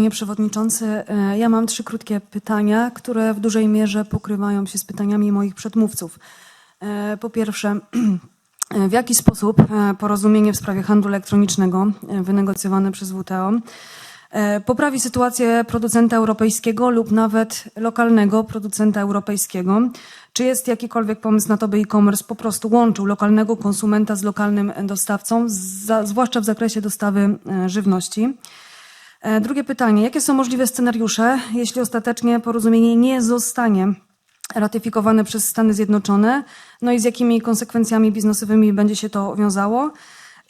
Panie Przewodniczący, e, ja mam trzy krótkie pytania, które w dużej mierze pokrywają się z pytaniami moich przedmówców. E, Po pierwsze, w jaki sposób e, porozumienie w sprawie handlu elektronicznego e, wynegocjowane przez WTO e, poprawi sytuację producenta europejskiego lub nawet lokalnego producenta europejskiego? Czy jest jakikolwiek pomysł na to, by e-commerce po prostu łączył lokalnego konsumenta z lokalnym dostawcą, za- zwłaszcza w zakresie dostawy e, żywności? E, Drugie pytanie. Jakie są możliwe scenariusze, jeśli ostatecznie porozumienie nie zostanie ratyfikowane przez Stany Zjednoczone? No i z jakimi konsekwencjami biznesowymi będzie się to wiązało?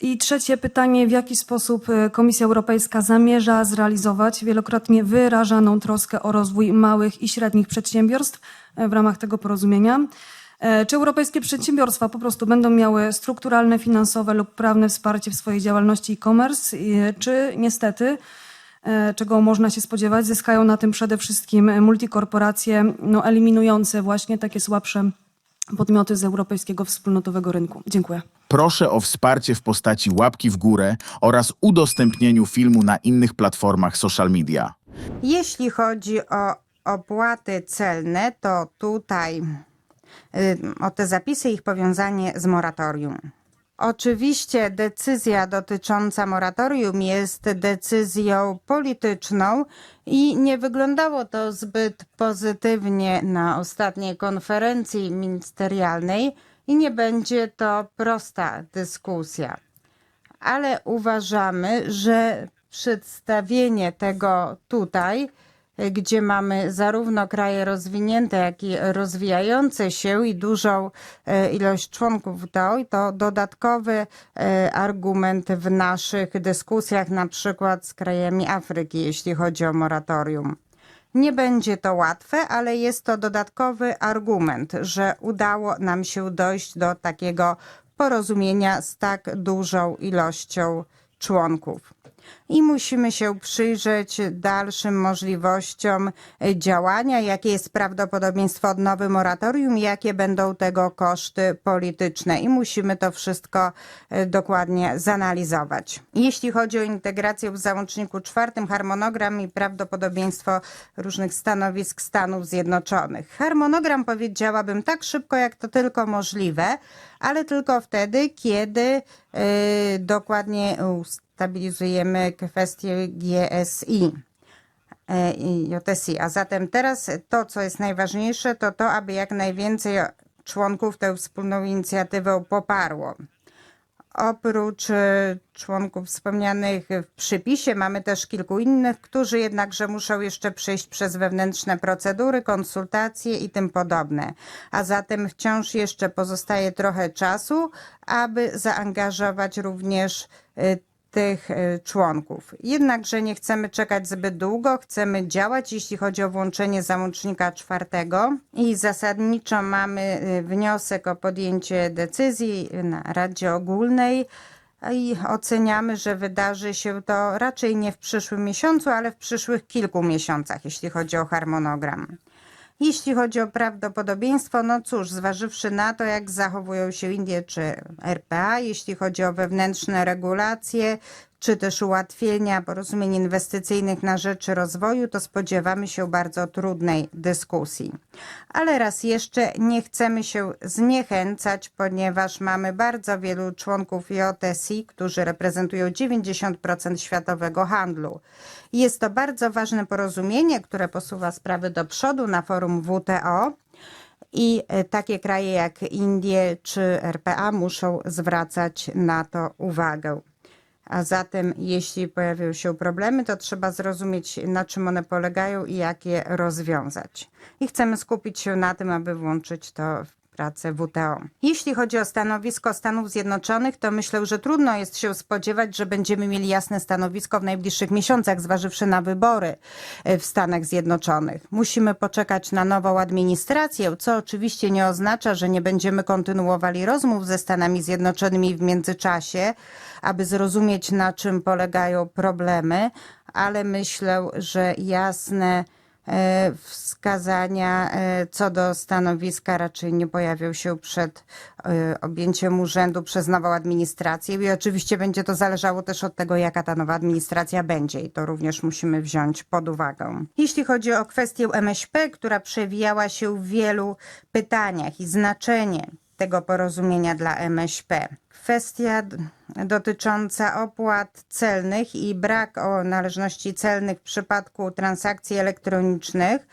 I trzecie pytanie. W jaki sposób e, Komisja Europejska zamierza zrealizować wielokrotnie wyrażaną troskę o rozwój małych i średnich przedsiębiorstw e, w ramach tego porozumienia? Czy europejskie przedsiębiorstwa po prostu będą miały strukturalne, finansowe lub prawne wsparcie w swojej działalności e-commerce, czy niestety, czego można się spodziewać, zyskają na tym przede wszystkim multikorporacje no, eliminujące właśnie takie słabsze podmioty z europejskiego wspólnotowego rynku? Dziękuję. Proszę o wsparcie w postaci łapki w górę oraz udostępnieniu filmu na innych platformach social media. Jeśli chodzi o opłaty celne, to tutaj y, o te zapisy i ich powiązanie z moratorium. Oczywiście decyzja dotycząca moratorium jest decyzją polityczną i nie wyglądało to zbyt pozytywnie na ostatniej konferencji ministerialnej i nie będzie to prosta dyskusja. Ale uważamy, że przedstawienie tego tutaj, gdzie mamy zarówno kraje rozwinięte, jak i rozwijające się i dużą e, ilość członków WTO, to dodatkowy e, argument w naszych dyskusjach, na przykład z krajami Afryki, jeśli chodzi o moratorium. Nie będzie to łatwe, ale jest to dodatkowy argument, że udało nam się dojść do takiego porozumienia z tak dużą ilością członków. I musimy się przyjrzeć dalszym możliwościom działania, jakie jest prawdopodobieństwo odnowy moratorium, jakie będą tego koszty polityczne. I musimy to wszystko e, dokładnie zanalizować. Jeśli chodzi o integrację w załączniku czwartym, harmonogram i prawdopodobieństwo różnych stanowisk Stanów Zjednoczonych. Harmonogram powiedziałabym tak szybko, jak to tylko możliwe, ale tylko wtedy, kiedy e, dokładnie ustabilizujemy kwestię GSI. e, JSI. A zatem teraz to, co jest najważniejsze, to to, aby jak najwięcej członków tę wspólną inicjatywę poparło. Oprócz e, członków wspomnianych w przypisie, mamy też kilku innych, którzy jednakże muszą jeszcze przejść przez wewnętrzne procedury, konsultacje i tym podobne. A zatem wciąż jeszcze pozostaje trochę czasu, aby zaangażować również e, tych e, członków. Jednakże nie chcemy czekać zbyt długo, chcemy działać, jeśli chodzi o włączenie załącznika czwartego i zasadniczo mamy e, wniosek o podjęcie decyzji na Radzie Ogólnej i oceniamy, że wydarzy się to raczej nie w przyszłym miesiącu, ale w przyszłych kilku miesiącach, jeśli chodzi o harmonogram. Jeśli chodzi o prawdopodobieństwo, no cóż, zważywszy na to, jak zachowują się Indie czy RPA, jeśli chodzi o wewnętrzne regulacje, czy też ułatwienia porozumień inwestycyjnych na rzecz rozwoju, to spodziewamy się bardzo trudnej dyskusji. Ale raz jeszcze nie chcemy się zniechęcać, ponieważ mamy bardzo wielu członków JSI, którzy reprezentują 90% światowego handlu. Jest to bardzo ważne porozumienie, które posuwa sprawy do przodu na forum WTO. I e, takie kraje jak Indie czy RPA muszą zwracać na to uwagę. A zatem, jeśli pojawią się problemy, to trzeba zrozumieć, na czym one polegają i jak je rozwiązać. I chcemy skupić się na tym, aby włączyć to w pracę WTO. Jeśli chodzi o stanowisko Stanów Zjednoczonych, to myślę, że trudno jest się spodziewać, że będziemy mieli jasne stanowisko w najbliższych miesiącach, zważywszy na wybory e, w Stanach Zjednoczonych. Musimy poczekać na nową administrację, co oczywiście nie oznacza, że nie będziemy kontynuowali rozmów ze Stanami Zjednoczonymi w międzyczasie, aby zrozumieć, na czym polegają problemy, ale myślę, że jasne wskazania e, co do stanowiska raczej nie pojawią się przed e, objęciem urzędu przez nową administrację i oczywiście będzie to zależało też od tego, jaka ta nowa administracja będzie i to również musimy wziąć pod uwagę. Jeśli chodzi o kwestię MŚP, która przewijała się w wielu pytaniach i znaczenie tego porozumienia dla MŚP. Kwestia dotycząca opłat celnych i brak o należności celnych w przypadku transakcji elektronicznych,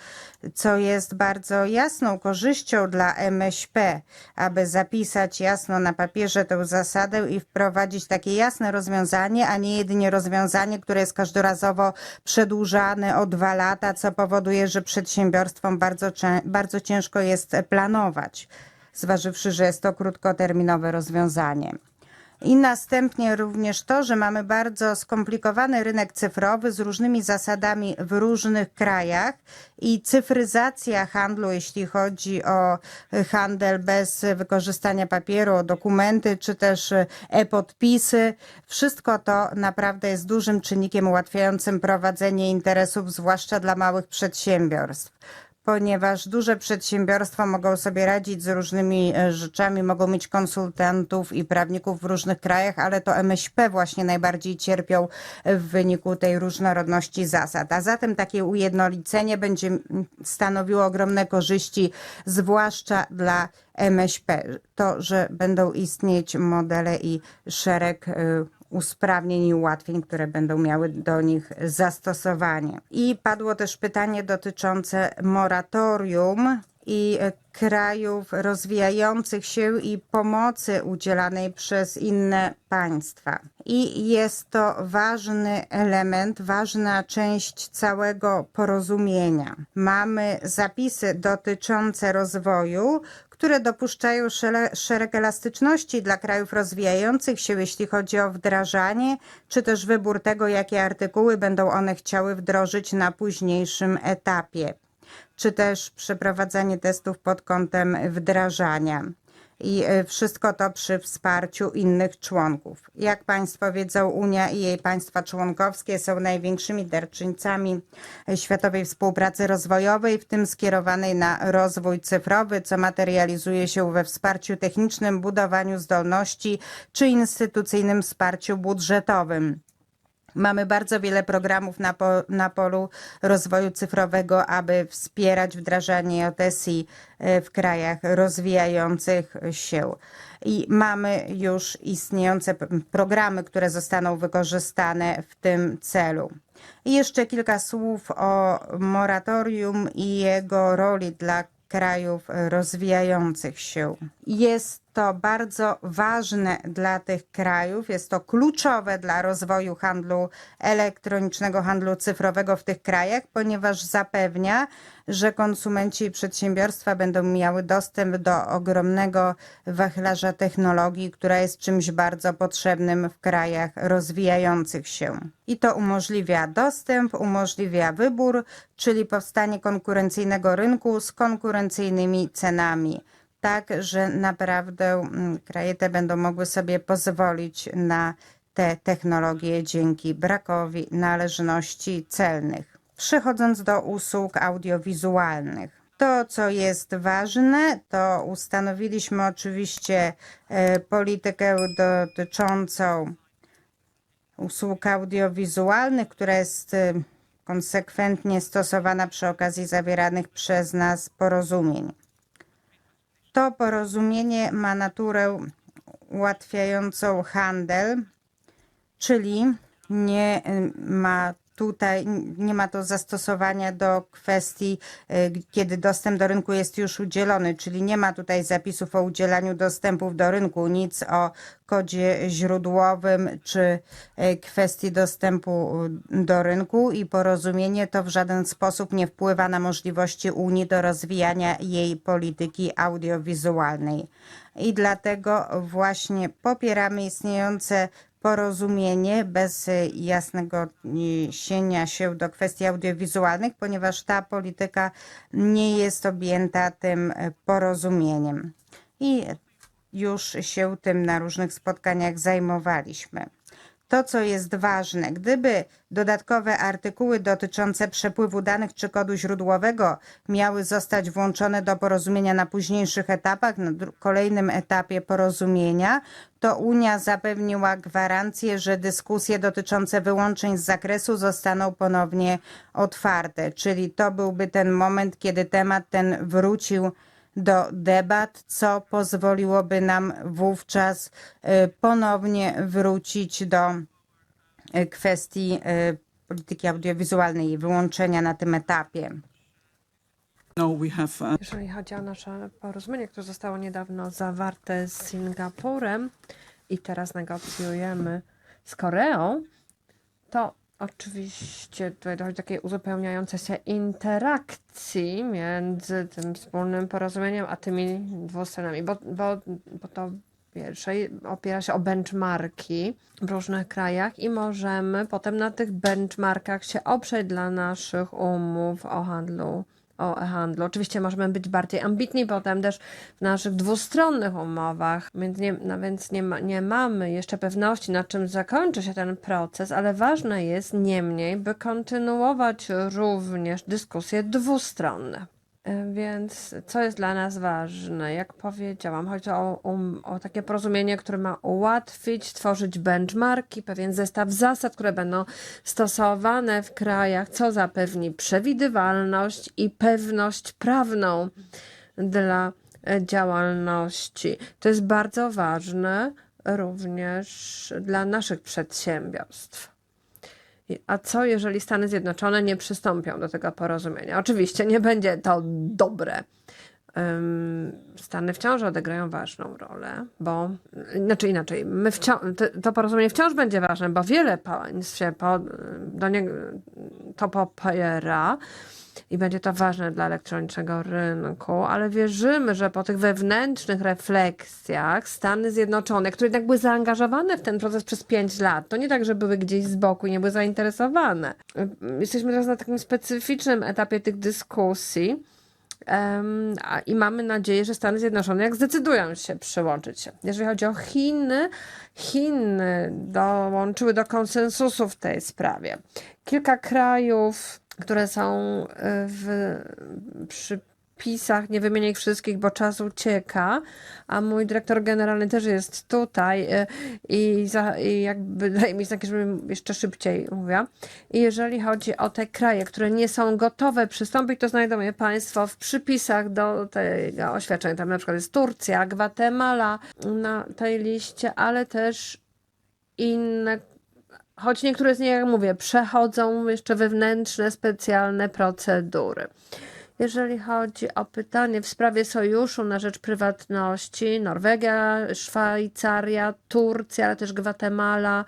co jest bardzo jasną korzyścią dla MŚP, aby zapisać jasno na papierze tę zasadę i wprowadzić takie jasne rozwiązanie, a nie jedynie rozwiązanie, które jest każdorazowo przedłużane o dwa lata, co powoduje, że przedsiębiorstwom bardzo, bardzo ciężko jest planować zważywszy, że jest to krótkoterminowe rozwiązanie. I następnie również to, że mamy bardzo skomplikowany rynek cyfrowy z różnymi zasadami w różnych krajach i cyfryzacja handlu, jeśli chodzi o handel bez wykorzystania papieru, dokumenty czy też e-podpisy, wszystko to naprawdę jest dużym czynnikiem ułatwiającym prowadzenie interesów, zwłaszcza dla małych przedsiębiorstw ponieważ duże przedsiębiorstwa mogą sobie radzić z różnymi e, rzeczami, mogą mieć konsultantów i prawników w różnych krajach, ale to MŚP właśnie najbardziej cierpią w wyniku tej różnorodności zasad. A zatem takie ujednolicenie będzie stanowiło ogromne korzyści, zwłaszcza dla MŚP. To, że będą istnieć modele i szereg y, usprawnień i ułatwień, które będą miały do nich zastosowanie. I padło też pytanie dotyczące moratorium i krajów rozwijających się i pomocy udzielanej przez inne państwa. I jest to ważny element, ważna część całego porozumienia. Mamy zapisy dotyczące rozwoju, które dopuszczają szereg elastyczności dla krajów rozwijających się, jeśli chodzi o wdrażanie, czy też wybór tego, jakie artykuły będą one chciały wdrożyć na późniejszym etapie, czy też przeprowadzanie testów pod kątem wdrażania. I e, wszystko to przy wsparciu innych członków. Jak Państwo wiedzą, Unia i jej państwa członkowskie są największymi darczyńcami e, światowej współpracy rozwojowej, w tym skierowanej na rozwój cyfrowy, co materializuje się we wsparciu technicznym, budowaniu zdolności czy instytucyjnym wsparciu budżetowym. Mamy bardzo wiele programów na, po, na polu rozwoju cyfrowego, aby wspierać wdrażanie OTSI e, w krajach rozwijających się. I mamy już istniejące programy, które zostaną wykorzystane w tym celu. I jeszcze kilka słów o moratorium i jego roli dla krajów rozwijających się. Jest to bardzo ważne dla tych krajów, jest to kluczowe dla rozwoju handlu elektronicznego, handlu cyfrowego w tych krajach, ponieważ zapewnia, że konsumenci i przedsiębiorstwa będą miały dostęp do ogromnego wachlarza technologii, która jest czymś bardzo potrzebnym w krajach rozwijających się. I to umożliwia dostęp, umożliwia wybór, czyli powstanie konkurencyjnego rynku z konkurencyjnymi cenami tak, że naprawdę mm, kraje te będą mogły sobie pozwolić na te technologie dzięki brakowi należności celnych. Przechodząc do usług audiowizualnych. To, co jest ważne, to ustanowiliśmy oczywiście e, politykę dotyczącą usług audiowizualnych, która jest e, konsekwentnie stosowana przy okazji zawieranych przez nas porozumień. To porozumienie ma naturę ułatwiającą handel, czyli nie ma tutaj nie ma to zastosowania do kwestii, y, kiedy dostęp do rynku jest już udzielony, czyli nie ma tutaj zapisów o udzielaniu dostępów do rynku, nic o kodzie źródłowym czy y, kwestii dostępu do rynku i porozumienie to w żaden sposób nie wpływa na możliwości Unii do rozwijania jej polityki audiowizualnej. I dlatego właśnie popieramy istniejące porozumienie bez y, jasnego niesienia się do kwestii audiowizualnych, ponieważ ta polityka nie jest objęta tym y, porozumieniem. I już się tym na różnych spotkaniach zajmowaliśmy. To, co jest ważne, gdyby dodatkowe artykuły dotyczące przepływu danych czy kodu źródłowego miały zostać włączone do porozumienia na późniejszych etapach, na kolejnym etapie porozumienia, to Unia zapewniła gwarancję, że dyskusje dotyczące wyłączeń z zakresu zostaną ponownie otwarte. Czyli to byłby ten moment, kiedy temat ten wrócił do debat, co pozwoliłoby nam wówczas y, ponownie wrócić do y, kwestii y, polityki audiowizualnej i wyłączenia na tym etapie. No, we have uh, Jeżeli chodzi o nasze porozumienie, które zostało niedawno zawarte z Singapurem i teraz negocjujemy z Koreą, to oczywiście tutaj dochodzi do takiej uzupełniającej się interakcji między tym wspólnym porozumieniem a tymi dwustronami, bo, bo, bo to pierwsze opiera się o benchmarki w różnych krajach i możemy potem na tych benchmarkach się oprzeć dla naszych umów o handlu o e-handlu. Oczywiście możemy być bardziej ambitni potem też w naszych dwustronnych umowach, więc nie, no więc nie, ma, nie mamy jeszcze pewności, na czym zakończy się ten proces, ale ważne jest niemniej, by kontynuować również dyskusje dwustronne. Więc co jest dla nas ważne? Jak powiedziałam, chodzi o, um, o takie porozumienie, które ma ułatwić, stworzyć benchmarki, pewien zestaw zasad, które będą stosowane w krajach, co zapewni przewidywalność i pewność prawną dla e, działalności. To jest bardzo ważne również dla naszych przedsiębiorstw. A co, jeżeli Stany Zjednoczone nie przystąpią do tego porozumienia? Oczywiście nie będzie to dobre. Stany wciąż odegrają ważną rolę, bo, znaczy inaczej, my wciąż, to, to porozumienie wciąż będzie ważne, bo wiele państw się po, do niego to popiera i będzie to ważne dla elektronicznego rynku, ale wierzymy, że po tych wewnętrznych refleksjach Stany Zjednoczone, które jednak były zaangażowane w ten proces przez pięć lat, to nie tak, że były gdzieś z boku i nie były zainteresowane. Jesteśmy teraz na takim specyficznym etapie tych dyskusji. Em, a, I mamy nadzieję, że Stany Zjednoczone jak zdecydują się przyłączyć się. Jeżeli chodzi o Chiny, Chiny dołączyły do konsensusu w tej sprawie. Kilka krajów, które są y, w przypisach, nie wymienię ich wszystkich, bo czas ucieka, a mój dyrektor generalny też jest tutaj y, i, za, i jakby daje mi znaki, żebym jeszcze szybciej mówiła. I jeżeli chodzi o te kraje, które nie są gotowe przystąpić, to znajdą je Państwo w przypisach do tego oświadczenia. Tam na przykład jest Turcja, Gwatemala na tej liście, ale też inne, choć niektóre z nich, jak mówię, przechodzą jeszcze wewnętrzne, specjalne procedury. Jeżeli chodzi o pytanie w sprawie sojuszu na rzecz prywatności, Norwegia, Szwajcaria, Turcja, ale też Gwatemala,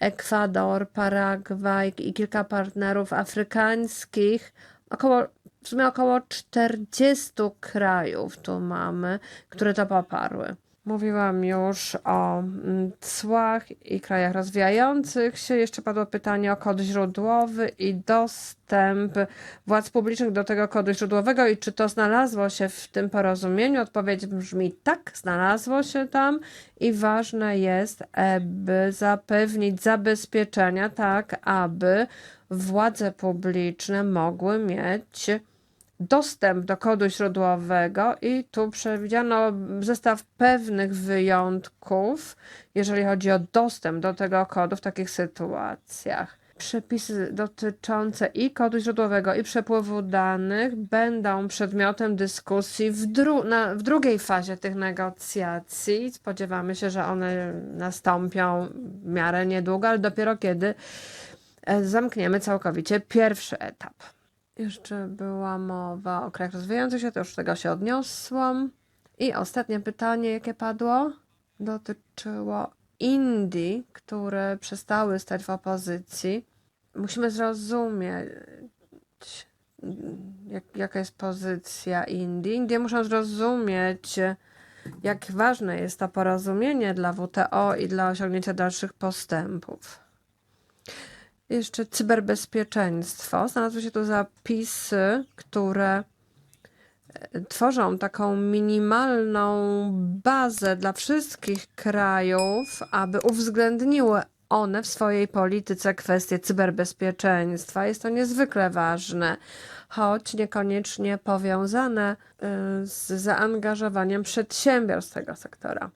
Ekwador, Paragwaj i kilka partnerów afrykańskich, około, w sumie około 40 krajów tu mamy, które to poparły. Mówiłam już o mm, cłach i krajach rozwijających się. Jeszcze padło pytanie o kod źródłowy i dostęp władz publicznych do tego kodu źródłowego i czy to znalazło się w tym porozumieniu. Odpowiedź brzmi tak, znalazło się tam i ważne jest, aby zapewnić zabezpieczenia tak, aby władze publiczne mogły mieć dostęp do kodu źródłowego i tu przewidziano zestaw pewnych wyjątków, jeżeli chodzi o dostęp do tego kodu w takich sytuacjach. Przepisy dotyczące i kodu źródłowego, i przepływu danych będą przedmiotem dyskusji w, dru- na, w drugiej fazie tych negocjacji. Spodziewamy się, że one nastąpią w miarę niedługo, ale dopiero kiedy e, zamkniemy całkowicie pierwszy etap. Jeszcze była mowa o krajach rozwijających się, to już tego się odniosłam. I ostatnie pytanie, jakie padło, dotyczyło Indii, które przestały stać w opozycji. Musimy zrozumieć, jak, jaka jest pozycja Indii. Indie muszą zrozumieć, jak ważne jest to porozumienie dla WTO i dla osiągnięcia dalszych postępów. Jeszcze cyberbezpieczeństwo. Znalazły się tu zapisy, które e, tworzą taką minimalną bazę dla wszystkich krajów, aby uwzględniły one w swojej polityce kwestie cyberbezpieczeństwa. Jest to niezwykle ważne, choć niekoniecznie powiązane y, z zaangażowaniem przedsiębiorstw tego sektora.